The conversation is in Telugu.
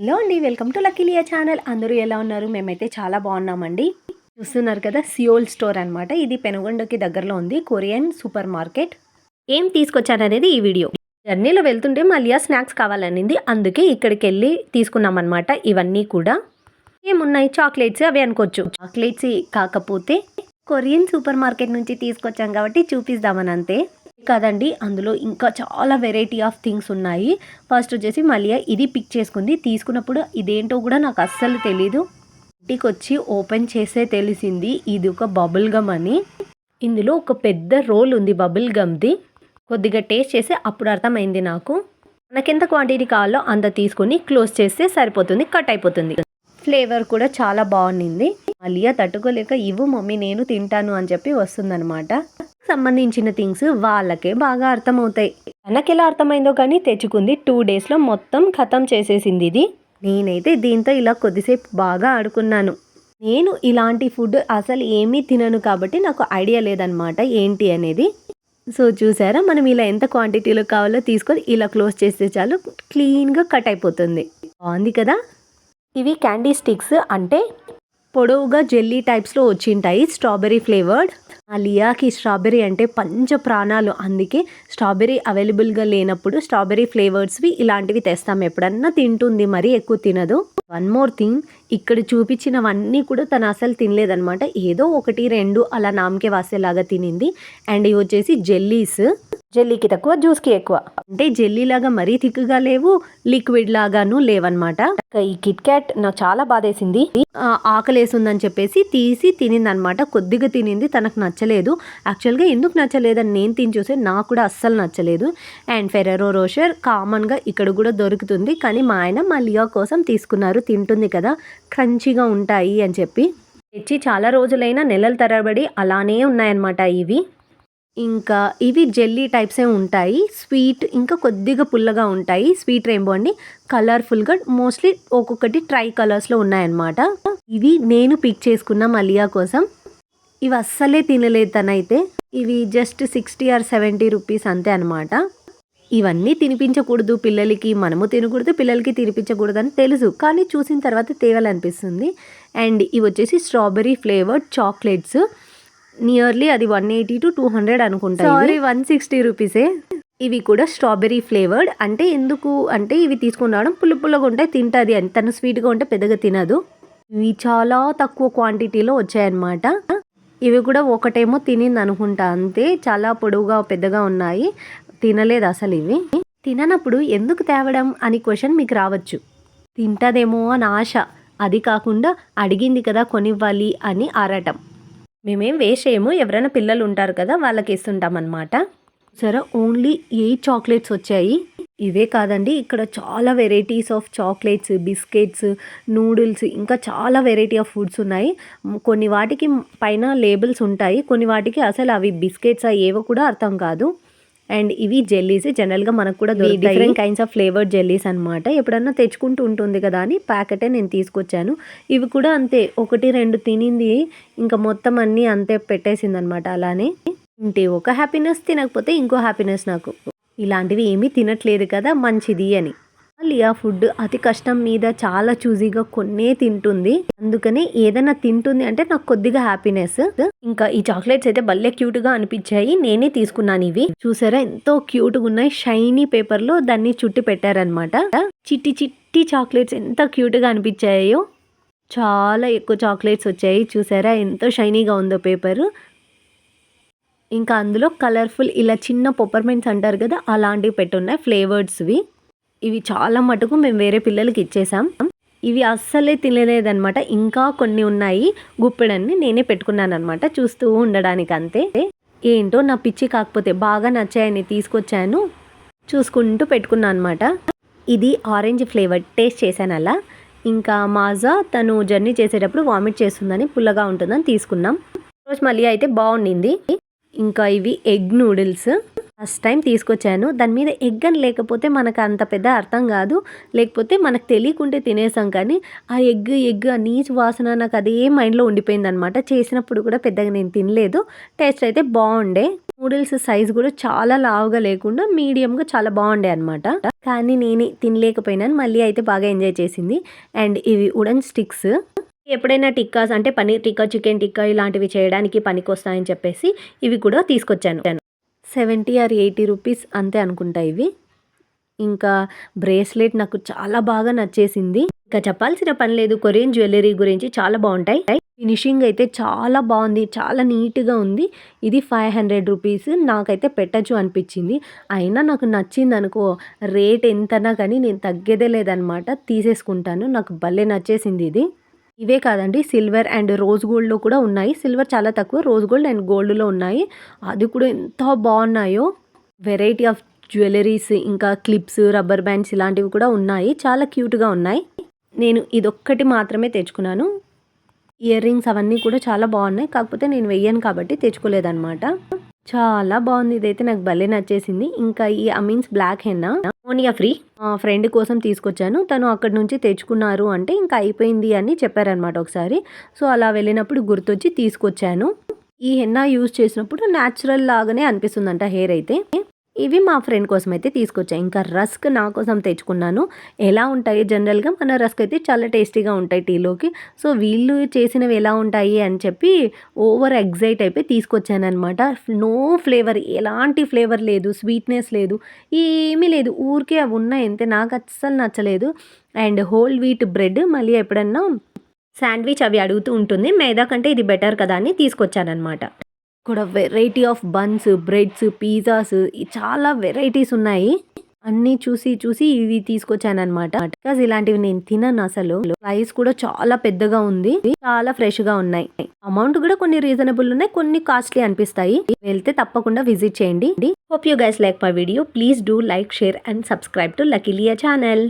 హలో అండి వెల్కమ్ టు లక్కీలియా ఛానల్. అందరూ ఎలా ఉన్నారు? మేమైతే చాలా బాగున్నామండి. చూస్తున్నారు కదా సియోల్ స్టోర్ అన్నమాట. ఇది పెనుగొండకి దగ్గరలో ఉంది కొరియన్ సూపర్ మార్కెట్. ఏం తీసుకొచ్చాననేది ఈ వీడియో. జర్నీలో వెళ్తుంటే మళ్ళీ స్నాక్స్ కావాలనింది. అందుకే ఇక్కడికి వెళ్ళి తీసుకున్నాం అనమాట ఇవన్నీ కూడా. ఏమున్నాయి? చాక్లెట్స్ అవి అనుకోవచ్చు. చాక్లెట్స్ కాకపోతే కొరియన్ సూపర్ మార్కెట్ నుంచి తీసుకొచ్చాం కాబట్టి చూపిస్తామని అంతే కదండి అందులో ఇంకా చాలా వెరైటీ ఆఫ్ థింగ్స్ ఉన్నాయి. ఫస్ట్ వచ్చేసి మళ్ళీ ఇది పిక్ చేసుకుంది. తీసుకున్నప్పుడు ఇదేంటో కూడా నాకు అస్సలు తెలీదు. ఇంటికి వచ్చి ఓపెన్ చేసే తెలిసింది. ఇది ఒక బబుల్ గమ్ అని. ఇందులో ఒక పెద్ద రోల్ ఉంది బబుల్ గమ్ది కొద్దిగా టేస్ట్ చేసి అప్పుడు అర్థమైంది నాకు. మనకెంత క్వాంటిటీ కావాలో అంత తీసుకొని క్లోజ్ చేస్తే సరిపోతుంది కట్ అయిపోతుంది. ఫ్లేవర్ కూడా చాలా బాగుండింది. మళ్ళీ తట్టుకోలేక ఇవ్వు మమ్మీ నేను తింటాను అని చెప్పి వస్తుందన్నమాట. సంబంధించిన థింగ్స్ వాళ్ళకే బాగా అర్థమవుతాయి. తనకి ఎలా అర్థమైందో కానీ తెచ్చుకుంది టూ డేస్లో మొత్తం ఖతం చేసేసింది ఇది. నేనైతే దీంతో ఇలా కొద్దిసేపు బాగా ఆడుకున్నాను. నేను ఇలాంటి ఫుడ్ అసలు ఏమీ తినను కాబట్టి నాకు ఐడియా లేదనమాట ఏంటి అనేది. సో చూసారా మనం ఇలా ఎంత క్వాంటిటీలో కావాలో తీసుకొని ఇలా క్లోజ్ చేస్తే చాలు క్లీన్గా కట్ అయిపోతుంది. బాగుంది కదా? ఇవి క్యాండీ స్టిక్స్ అంటే పొడవుగా జెల్లీ టైప్స్లో వచ్చింటాయి. Strawberry flavoured. ఆ లియాకి స్ట్రాబెరీ అంటే పంచ ప్రాణాలు. అందుకే స్ట్రాబెరీ అవైలబుల్గా లేనప్పుడు స్ట్రాబెరీ ఫ్లేవర్స్వి ఇలాంటివి తెస్తాం. ఎప్పుడన్నా తింటుంది మరి ఎక్కువ తినదు. వన్ మోర్ థింగ్ ఇక్కడ చూపించినవన్నీ కూడా తను అసలు తినలేదనమాట ఏదో ఒకటి రెండు అలా నామకే వాసేలాగా తినింది. అండ్ ఇవి వచ్చేసి జెల్లీస్. జెల్లీకి తక్కువ జ్యూస్కి ఎక్కువ. అంటే జెల్లీ లాగా మరీ థిక్గా లేవు లిక్విడ్ లాగాను లేవన్నమాట ఈ కిట్ క్యాట్ నాకు చాలా బాధేసింది. ఆకలేసిందని చెప్పేసి తీసి తినిందనమాట. కొద్దిగా తినింది తనకు నచ్చలేదు. యాక్చువల్గా ఎందుకు నచ్చలేదని నేను తిని చూసే నాకు కూడా అస్సలు నచ్చలేదు. అండ్ ఫెరరో రోషర్ కామన్గా ఇక్కడ కూడా దొరుకుతుంది. కానీ మా ఆయన మా లియా కోసం తీసుకున్నారు తింటుంది కదా క్రంచిగా ఉంటాయి అని చెప్పి. తెచ్చి చాలా రోజులైనా నెలల తరబడి అలానే ఉన్నాయన్నమాట ఇవి. ఇంకా ఇవి జెల్లీ టైప్సే ఉంటాయి. స్వీట్ ఇంకా కొద్దిగా పుల్లగా ఉంటాయి. స్వీట్ రెయిన్బో అండి. కలర్ఫుల్గా మోస్ట్లీ ఒక్కొక్కటి ట్రై కలర్స్లో ఉన్నాయన్నమాట. ఇవి నేను పిక్ చేసుకున్న మలియా కోసం. ఇవి అస్సలే తినలేదు తనైతే. ఇవి just sixty or seventy rupees అంతే అనమాట ఇవన్నీ తినిపించకూడదు. పిల్లలకి మనము తినకూడదు. పిల్లలకి తినిపించకూడదు అని తెలుసు. కానీ చూసిన తర్వాత తేవాలనిపిస్తుంది. అండ్ ఇవి వచ్చేసి స్ట్రాబెరీ ఫ్లేవర్డ్ చాక్లెట్స్. నియర్లీ అది one eighty to two hundred అనుకుంటా సారీ వన్ సిక్స్టీ రూపీసే ఇవి కూడా స్ట్రాబెరీ ఫ్లేవర్డ్. అంటే ఎందుకు? అంటే ఇవి తీసుకుని రావడం పుల్ల పుల్లగా ఉంటే తింటుంది. అని తను స్వీట్గా ఉంటే పెద్దగా తినదు. ఇవి చాలా తక్కువ క్వాంటిటీలో వచ్చాయన్నమాట. ఇవి కూడా ఒకటేమో తినింది అనుకుంటా. అంతే చాలా పొడవుగా పెద్దగా ఉన్నాయి. తినలేదు అసలు ఇవి. తిననప్పుడు ఎందుకు తేవడం అని క్వశ్చన్ మీకు రావచ్చు. తింటదేమో అని ఆశ. అది కాకుండా అడిగింది కదా కొనివ్వాలి అని ఆరాటం. మేమేం వేస్ట్ చేయము. ఎవరైనా పిల్లలు ఉంటారు కదా వాళ్ళకి ఇస్తుంటాం అనమాట సరే ఓన్లీ ఎయిట్ చాక్లెట్స్ వచ్చాయి. ఇవే కాదండి ఇక్కడ చాలా varieties of chocolates biscuits noodles ఇంకా చాలా వెరైటీ ఆఫ్ ఫుడ్స్ ఉన్నాయి. కొన్ని వాటికి పైన లేబుల్స్ ఉంటాయి. కొన్ని వాటికి అసలు అవి బిస్కెట్స్ ఏవో కూడా అర్థం కాదు. అండ్ ఇవి జెల్లీస్ జనరల్గా మనకు కూడా different kinds of flavoured jellies అనమాట ఎప్పుడన్నా తెచ్చుకుంటూ ఉంటుంది కదా అని ప్యాకెటే నేను తీసుకొచ్చాను. ఇవి కూడా అంతే ఒకటి రెండు తినింది ఇంకా మొత్తం అన్నీ అంతే పెట్టేసింది అనమాట అలానే. ఇంటే ఒక హ్యాపీనెస్ తినకపోతే ఇంకో హ్యాపీనెస్ నాకు. ఇలాంటివి ఏమీ తినట్లేదు కదా మంచిది అని. లియా ఫుడ్ అతి కష్టం మీద చాలా చూజీగా కొన్నే తింటుంది. అందుకని ఏదైనా తింటుంది అంటే నాకు కొద్దిగా హ్యాపీనెస్ ఇంకా ఈ చాక్లెట్స్ అయితే భలే క్యూట్గా అనిపించాయి. నేనే తీసుకున్నాను ఇవి. చూసారా ఎంతో క్యూట్గా ఉన్నాయి. షైనీ పేపర్లో దాన్ని చుట్టి పెట్టారనమాట చిట్టి చిట్టి చాక్లెట్స్ ఎంత క్యూట్గా అనిపించాయో. చాలా ఎక్కువ చాక్లెట్స్ వచ్చాయి. చూసారా ఎంతో షైనీగా ఉందో పేపర్ ఇంకా అందులో కలర్ఫుల్ ఇలా చిన్న పొప్పర్మెంట్స్ అంటారు కదా అలాంటివి పెట్టున్నాయి. ఫ్లేవర్స్వి ఇవి చాలా మటుకు మేము వేరే పిల్లలకి ఇచ్చేసాం. ఇవి అస్సలే తినలేదనమాట ఇంకా కొన్ని ఉన్నాయి. గుప్పెడన్ని నేనే పెట్టుకున్నాను అనమాట చూస్తూ ఉండడానికి అంతే. ఏంటో నా పిచ్చి కాకపోతే బాగా నచ్చాయని తీసుకొచ్చాను. చూసుకుంటూ పెట్టుకున్నాను అనమాట ఇది ఆరెంజ్ ఫ్లేవర్ టేస్ట్ చేశాను అలా. ఇంకా మాజా తను జర్నీ చేసేటప్పుడు వామిట్ చేస్తుందని పుల్లగా ఉంటుందని తీసుకున్నాం. రోజు మళ్ళీ అయితే బాగుండింది. ఇంకా ఇవి ఎగ్ నూడిల్స్. ఫస్ట్ టైం తీసుకొచ్చాను. దాని మీద ఎగ్ అని లేకపోతే మనకు అంత పెద్ద అర్థం కాదు. లేకపోతే మనకు తెలియకుంటే తినేసాం కానీ ఆ ఎగ్ ఎగ్ ఆ నీచు వాసన నాకు అదే మైండ్లో ఉండిపోయింది అనమాట చేసినప్పుడు కూడా పెద్దగా నేను తినలేదు. టేస్ట్ అయితే బాగుండే. నూడిల్స్ సైజ్ కూడా చాలా లావుగా లేకుండా మీడియంగా చాలా బాగుండే అనమాట కానీ నేను తినలేకపోయినాను. మళ్ళీ అయితే బాగా ఎంజాయ్ చేసింది. అండ్ ఇవి ఉడన్ స్టిక్స్. ఎప్పుడైనా టిక్కాస్ అంటే పన్నీర్ టిక్కా చికెన్ టిక్కా ఇలాంటివి చేయడానికి పనికొస్తాయని చెప్పేసి ఇవి కూడా తీసుకొచ్చాను. సెవెంటీ ఆర్ ఎయిటీ రూపీస్ అంతే అనుకుంటా ఇవి. ఇంకా బ్రేస్లెట్ నాకు చాలా బాగా నచ్చేసింది. ఇంకా చెప్పాల్సిన పని లేదు కొరియన్ జ్యువెలరీ గురించి చాలా బాగుంటాయి. ఫినిషింగ్ అయితే చాలా బాగుంది చాలా నీట్గా ఉంది. ఇది ఫైవ్ హండ్రెడ్ రూపీస్ నాకైతే పెట్టచ్చు అనిపించింది. అయినా నాకు నచ్చింది అనుకో రేట్ ఎంతనా కానీ నేను తగ్గేదే లేదనమాట తీసేసుకుంటాను. నాకు భలే నచ్చేసింది ఇది. ఇవే కాదండి. సిల్వర్ అండ్ రోజ్ గోల్డ్లో కూడా ఉన్నాయి. సిల్వర్ చాలా తక్కువ రోజ్ గోల్డ్ అండ్ గోల్డ్లో ఉన్నాయి. అది కూడా ఎంత బాగున్నాయో. వెరైటీ ఆఫ్ జ్యువెలరీస్ ఇంకా క్లిప్స్ రబ్బర్ బ్యాండ్స్ ఇలాంటివి కూడా ఉన్నాయి. చాలా క్యూట్గా ఉన్నాయి. నేను ఇదొక్కటి మాత్రమే తెచ్చుకున్నాను. ఇయర్ రింగ్స్ అవన్నీ కూడా చాలా బాగున్నాయి. కాకపోతే నేను వెయ్యను కాబట్టి తెచ్చుకోలేదన్నమాట. చాలా బాగుంది. ఇదైతే నాకు భలే నచ్చేసింది. ఇంకా ఈ అమీన్స్ బ్లాక్ హెన్నా. మోనియా ఫ్రీ మా ఫ్రెండ్ కోసం తీసుకొచ్చాను. తను అక్కడి నుంచి తెచ్చుకున్నారు అంటే ఇంకా అయిపోయింది అని చెప్పారనమాట ఒకసారి. సో అలా వెళ్ళినప్పుడు గుర్తొచ్చి తీసుకొచ్చాను. ఈ హెన్నా యూజ్ చేసినప్పుడు న్యాచురల్ లాగానే అనిపిస్తుందంట హెయిర్ అయితే. ఇవి మా ఫ్రెండ్ కోసం అయితే తీసుకొచ్చాయి ఇంకా రస్క్ నా కోసం తెచ్చుకున్నాను. ఎలా ఉంటాయి? జనరల్గా మన రస్క్ అయితే చాలా టేస్టీగా ఉంటాయి టీలోకి. సో వీళ్ళు చేసినవి ఎలా ఉంటాయి అని చెప్పి ఓవర్ ఎగ్జైట్ అయిపోయి తీసుకొచ్చాను అనమాట నో ఫ్లేవర్ ఎలాంటి ఫ్లేవర్ లేదు స్వీట్నెస్ లేదు ఏమీ లేదు. ఊరికే అవి ఉన్నాయి అంతే. నాకు అస్సలు నచ్చలేదు. అండ్ హోల్ వీట్ బ్రెడ్ మళ్ళీ ఎప్పుడన్నా శాండ్విచ్ అవి అడుగుతూ ఉంటుంది. మైదా కంటే ఇది బెటర్ కదా అని తీసుకొచ్చానమాట కూడా variety of buns breads pizzas చాలా వెరైటీస్ ఉన్నాయి. అన్నీ చూసి చూసి ఇవి తీసుకొచ్చాను అనమాట బికాజ్ ఇలాంటివి నేను తినను అసలు. ప్రైస్ కూడా చాలా పెద్దగా ఉంది. చాలా ఫ్రెష్గా ఉన్నాయి. అమౌంట్ కూడా కొన్ని రీజనబుల్ ఉన్నాయి కొన్ని కాస్ట్లీ అనిపిస్తాయి. వెళ్తే తప్పకుండా విజిట్ చేయండి. Hope you guys like my video please do like share and subscribe to లకిలియా channel